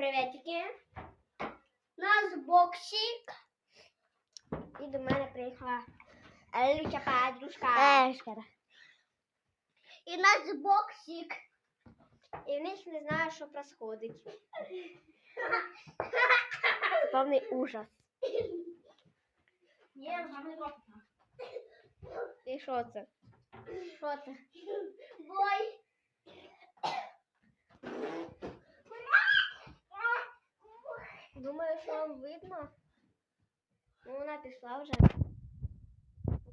приветики. У нас боксик. І до мене приїхала Люся подружка. Е, шкода. І у нас боксик. І в них не знаю, що происходить. Повний ужас. Ні, вам не робиться. І що це? Що це? Бой. Думаю, що вам видно. Ну, вона пішла вже.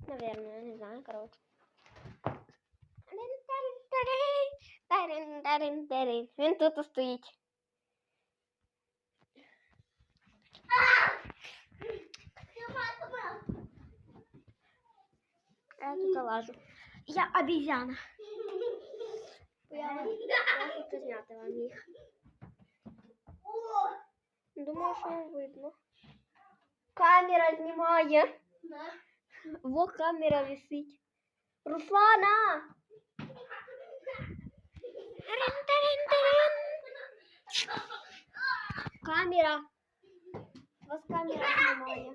Наверное, я не знаю, короче. Він тут стоїть. Я тут лажу. Я обезьяна. Я, я хочу зняти вам їх. Думаю, що вам видно. Камера знімає. Во камера висить. Руслана! Рин-та-рин-та-рин. Камера. Вас камера знімає.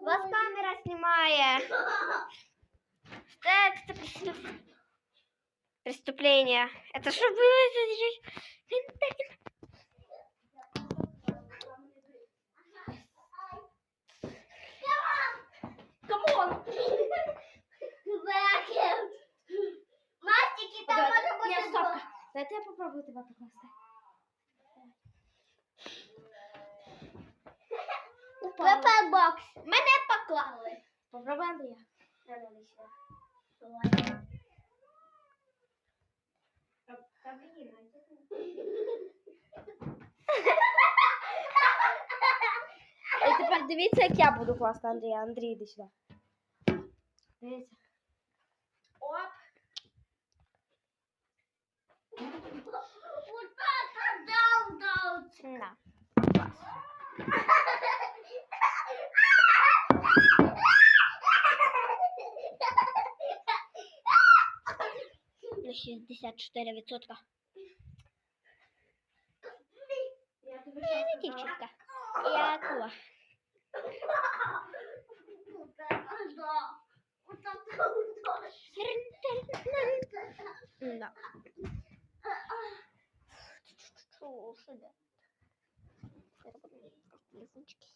Вас камера знімає. Так, это преступ- преступление. Это что было? Камон! Мастики там Ні, бути стопка. Дайте я попробую тебе покласти. Пепе бокс. Мене поклали. Попробуй Андрія. Ei, тепер дивіться, як я буду класти Андрія. Андрій, іди сюди. Дивіться. Оп. Отак, дав, дав. На. Клас. 64%. Я дівчинка. Я акула. Да. Что да. Телефончики.